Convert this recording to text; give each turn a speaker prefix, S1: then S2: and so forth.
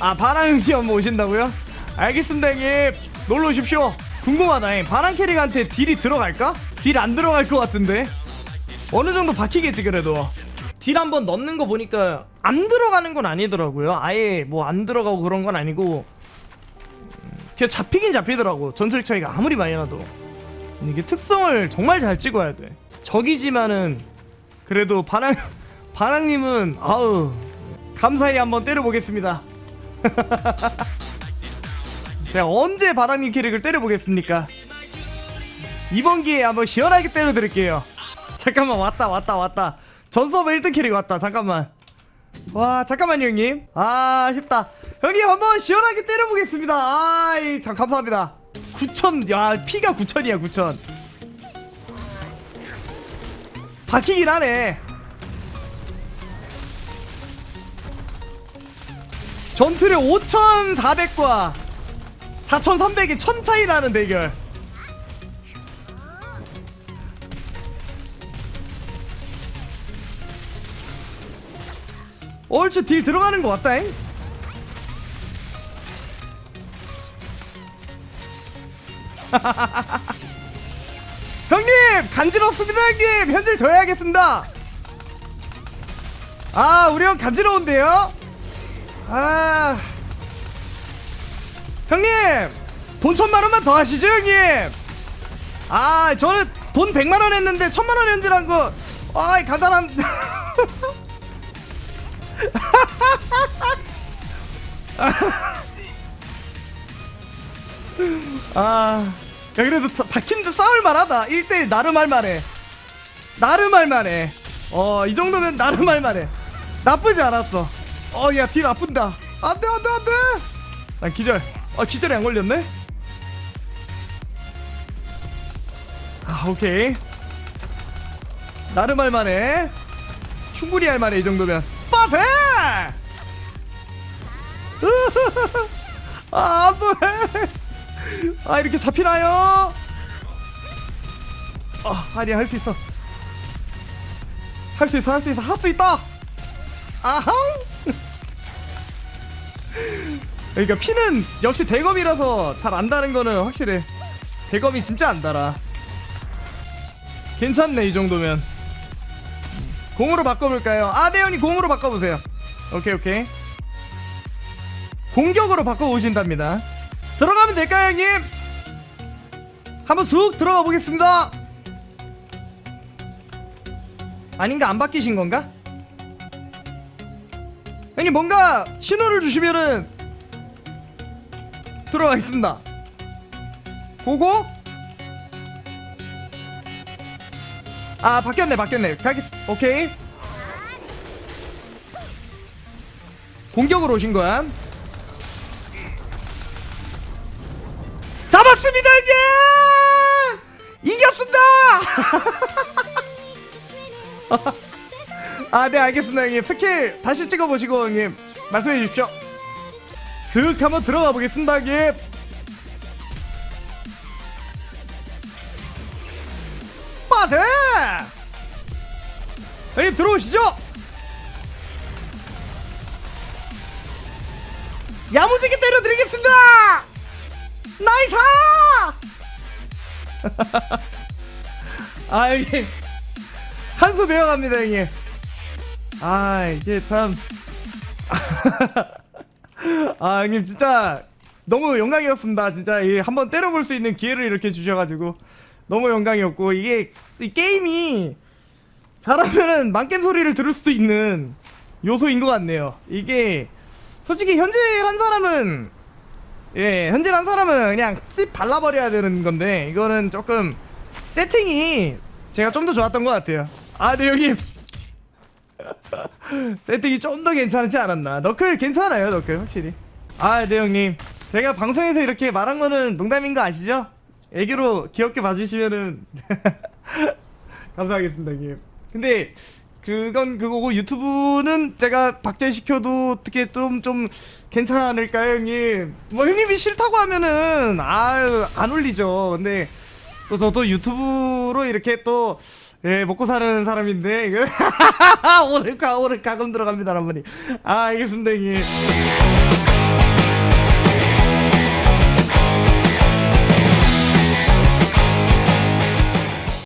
S1: 아 바람 형님 한번 오신다고요? 알겠습니다 형님. 놀러 오십시오. 궁금하다 형님 바람 캐릭한테 딜이 들어갈까? 딜 안 들어갈 것 같은데. 어느 정도 박히겠지 그래도. 딜 한번 넣는 거 보니까 안 들어가는 건 아니더라고요. 아예 뭐 안 들어가고 그런 건 아니고. 음, 그냥 잡히긴 잡히더라고. 전투력 차이가 아무리 많이 나도. 이게 특성을 정말 잘 찍어야 돼. 적이지만은 그래도 바람 바람님은 아우 감사히 한번 때려보겠습니다 제가 언제 바람님 캐릭을 때려보겠습니까? 이번 기회에 한번 시원하게 때려드릴게요. 잠깐만 왔다 왔다 왔다. 전서버 1등 캐릭 왔다 잠깐만. 와 잠깐만요 형님. 아 쉽다. 형님 한번 시원하게 때려보겠습니다. 아이 참 감사합니다. 9천 야 피가 9천이야 9천. 박히긴 하네 전투력 5,400과 4,300의 천 차이 나는 대결. 얼추 딜 들어가는 것 같다잉. 형님 간지럽습니다 형님. 현질 더 해야겠습니다. 아 우리 형 간지러운데요 아 형님 돈 천만 원만 더 하시죠 형님 아 저는 돈 백만 원 했는데 천만 원 현질한 거 아이 간단한 아, 야 그래도 다- 박힌도 싸울 만하다. 1대1 나름 할 만해. 나름 할 만해. 어, 이 정도면 나름 할 만해. 나쁘지 않았어. 어, 야, 딜 아픈다. 안 돼, 안 돼, 안 돼. 난 기절. 아, 기절에 안 걸렸네? 아, 오케이. 나름 할 만해. 충분히 할 만해, 이 정도면. 빠세! 아, 안 돼! 아 이렇게 잡히나요? 아 아니야 할 수 있어 할 수 있어 할 수 있어 핫도 있다 아항 그러니까 피는 역시 대검이라서 잘 안 다는 거는 확실해. 대검이 진짜 안 달아. 괜찮네 이 정도면. 공으로 바꿔볼까요? 아 대현이 공으로 바꿔보세요. 오케이 오케이. 공격으로 바꿔보신답니다. 들어가면 될까요 형님? 한번 쑥 들어가 보겠습니다. 아닌가 안 바뀌신 건가? 형님 뭔가 신호를 주시면은 들어가겠습니다. 보고. 아 바뀌었네 바뀌었네. 가겠 오케이. 공격으로 오신 거야. 잡았습니다 형님 이겼습니다! 아네 알겠습니다 형님. 스킬 다시 찍어보시고 형님. 말씀해 주십시오 슥 한번 들어가 보겠습니다 형님 빠세! 형님 들어오시죠. 야무지게 때려드리겠습니다! 나이스! 아 형님 한수 배워갑니다 형님. 아 이게 참 아 형님 진짜 너무 영광이었습니다 진짜 이 한번 때려볼 수 있는 기회를 이렇게 주셔가지고 너무 영광이었고 이게 이 게임이 잘하면은 망겜 소리를 들을 수도 있는 요소인 것 같네요 이게 솔직히 현질한 사람은 예, 현질한 사람은 그냥 씹 발라버려야 되는 건데 이거는 조금 세팅이 제가 좀 더 좋았던 것 같아요. 아, 네 형님. 세팅이 좀 더 괜찮지 않았나? 너클 괜찮아요, 너클 확실히. 아, 네 형님. 제가 방송에서 이렇게 말한 거는 농담인 거 아시죠? 애교로 귀엽게 봐주시면은 감사하겠습니다, 형님. 근데 그건 그거고 유튜브는 제가 박제시켜도 어떻게 좀 좀 괜찮을까요 형님 뭐 형님이 싫다고 하면은 아유 안 올리죠 근데 또 저도 유튜브로 이렇게 또 예, 먹고 사는 사람인데 이거. 오늘 가 오늘 가금 들어갑니다 할머니 아 알겠습니다 형님